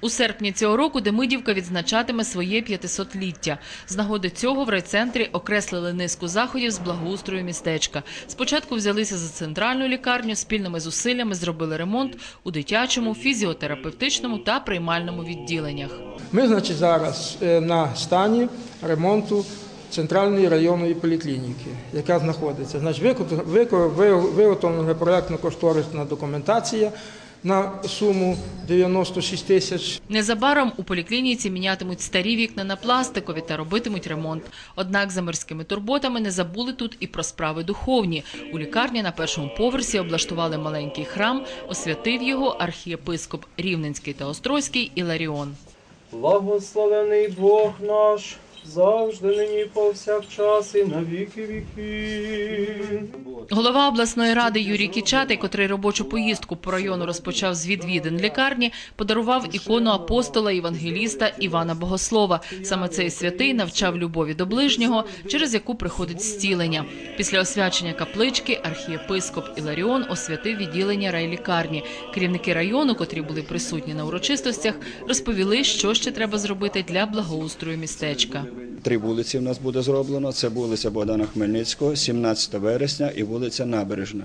У серпні цього року Демидівка відзначатиме своє 500-ліття. З нагоди цього в райцентрі окреслили низку заходів з благоустрою містечка. Спочатку взялися за центральну лікарню, спільними зусиллями зробили ремонт у дитячому, фізіотерапевтичному та приймальному відділеннях. Ми, значить, зараз е, на стані ремонту центральної районної поліклініки, яка знаходиться. Значить, виготовлена проєктно-кошторисна документація на суму 96 тисяч. Незабаром у поліклініці мінятимуть старі вікна на пластикові та робитимуть ремонт. Однак за мирськими турботами не забули тут і про справи духовні. У лікарні на першому поверсі облаштували маленький храм, освятив його архієпископ Рівненський та Острозький Іларіон. Благословений Бог наш, завжди нині повсякчас і на віки віки. Голова обласної ради Юрій Кічатий, котрий робочу поїздку по району розпочав з відвідин лікарні, подарував ікону апостола Євангеліста Івана Богослова. Саме цей святий навчав любові до ближнього, через яку приходить зцілення. Після освячення каплички архієпископ Іларіон освятив відділення райлікарні. Керівники району, котрі були присутні на урочистостях, розповіли, що ще треба зробити для благоустрою містечка. Три вулиці в нас буде зроблено. Це вулиця Богдана Хмельницького, 17 вересня і вулиця Набережна.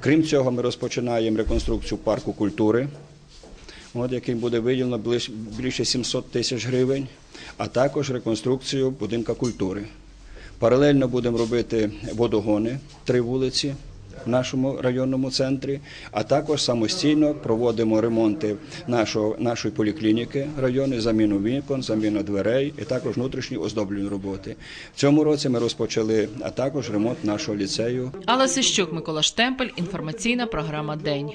Крім цього, ми розпочинаємо реконструкцію парку культури, от, яким буде виділено більше 700 тисяч гривень, а також реконструкцію будинка культури. Паралельно будемо робити водогони, три вулиці в нашому районному центрі, а також самостійно проводимо ремонти нашого, нашої поліклініки району, заміну вікон, заміну дверей і також внутрішні оздоблені роботи. В цьому році ми розпочали, а також ремонт нашого ліцею Алла Сищук, Микола Штемпель, інформаційна програма День.